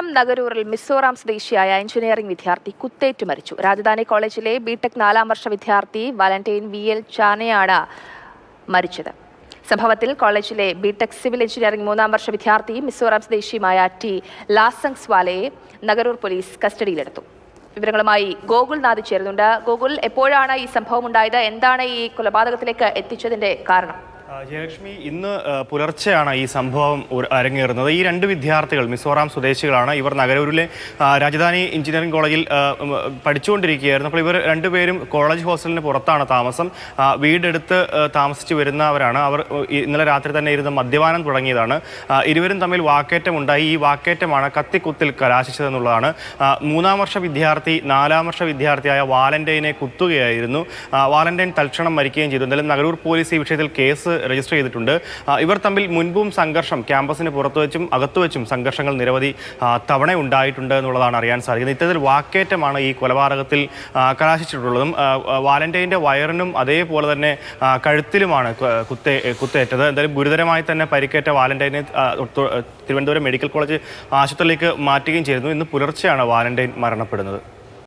തിരുവനന്തപുരം നഗരൂറിൽ മിസോറാം സ്വദേശിയായ എഞ്ചിനീയറിംഗ് വിദ്യാർത്ഥി കുത്തേറ്റ് മരിച്ചു. രാജധാനി കോളേജിലെ ബിടെക് നാലാം വർഷ വിദ്യാർത്ഥി വാലന്റൈൻ വി. എൽ. ചാനയാണ് മരിച്ചത്. സംഭവത്തിൽ കോളേജിലെ ബിടെക് സിവിൽ എഞ്ചിനീയറിംഗ് മൂന്നാം വർഷ വിദ്യാർത്ഥി മിസോറാം സ്വദേശിയുമായ ടി. ലാസങ് സ്വാലയെ നഗരൂർ പോലീസ് കസ്റ്റഡിയിലെടുത്തു. വിവരങ്ങളുമായി ഗോകുൽനാഥ് ചേരുന്നുണ്ട്. ഗോകുൽ എപ്പോഴാണ് ഈ സംഭവം ഉണ്ടായത്? എന്താണ് ഈ കൊലപാതകത്തിലേക്ക് എത്തിച്ചതിന്റെ കാരണം? ജയലക്ഷ്മി ഇന്ന് പുലർച്ചെയാണ് ഈ സംഭവം അരങ്ങേറുന്നത്. ഈ രണ്ട് വിദ്യാർത്ഥികൾ മിസോറാം സ്വദേശികളാണ് ഇവർ നഗരൂരിലെ രാജധാനി എഞ്ചിനീയറിംഗ് കോളേജിൽ പഠിച്ചുകൊണ്ടിരിക്കുകയായിരുന്നു. അപ്പോൾ ഇവർ രണ്ടുപേരും കോളേജ് ഹോസ്റ്റലിന് പുറത്താണ് താമസം. വീടെടുത്ത് താമസിച്ചു വരുന്നവരാണ്. അവർ ഇന്നലെ രാത്രി തന്നെ ഇരുന്ന് മദ്യപാനം തുടങ്ങിയതാണ്. ഇരുവരും തമ്മിൽ വാക്കേറ്റം ഉണ്ടായി ഈ വാക്കേറ്റമാണ് കത്തിക്കുത്തിൽ കലാശിച്ചതെന്നുള്ളതാണ് മൂന്നാം വർഷ വിദ്യാർത്ഥി നാലാം വർഷ വിദ്യാർത്ഥിയായ വാലന്റൈനെ കുത്തുകയായിരുന്നു. വാലന്റൈൻ തൽക്ഷണം മരിക്കുകയും ചെയ്തു. എന്തായാലും നഗരൂർ പോലീസ് ഈ വിഷയത്തിൽ കേസ് രജിസ്റ്റർ ചെയ്തിട്ടുണ്ട്. ഇവർ തമ്മിൽ മുൻപും സംഘർഷം ക്യാമ്പസിന് പുറത്തു വെച്ചും അകത്തു വെച്ചും സംഘർഷങ്ങൾ നിരവധി തവണ ഉണ്ടായിട്ടുണ്ട് എന്നുള്ളതാണ് അറിയാൻ സാധിക്കുന്നത്. ഇത്തരത്തിൽ വാക്കേറ്റമാണ് ഈ കൊലപാതകത്തിൽ കലാശിച്ചിട്ടുള്ളതും. വാലന്റൈന്റെ വയറിനും അതേപോലെ തന്നെ കഴുത്തിലുമാണ് കുത്തേ കുത്തേറ്റത്. എന്തായാലും ഗുരുതരമായി തന്നെ പരിക്കേറ്റ വാലന്റൈനെ തിരുവനന്തപുരം മെഡിക്കൽ കോളേജ് ആശുപത്രിയിലേക്ക് മാറ്റുകയും ചെയ്തിരുന്നു. ഇന്ന് പുലർച്ചെയാണ് വാലന്റൈൻ മരണപ്പെടുന്നത്.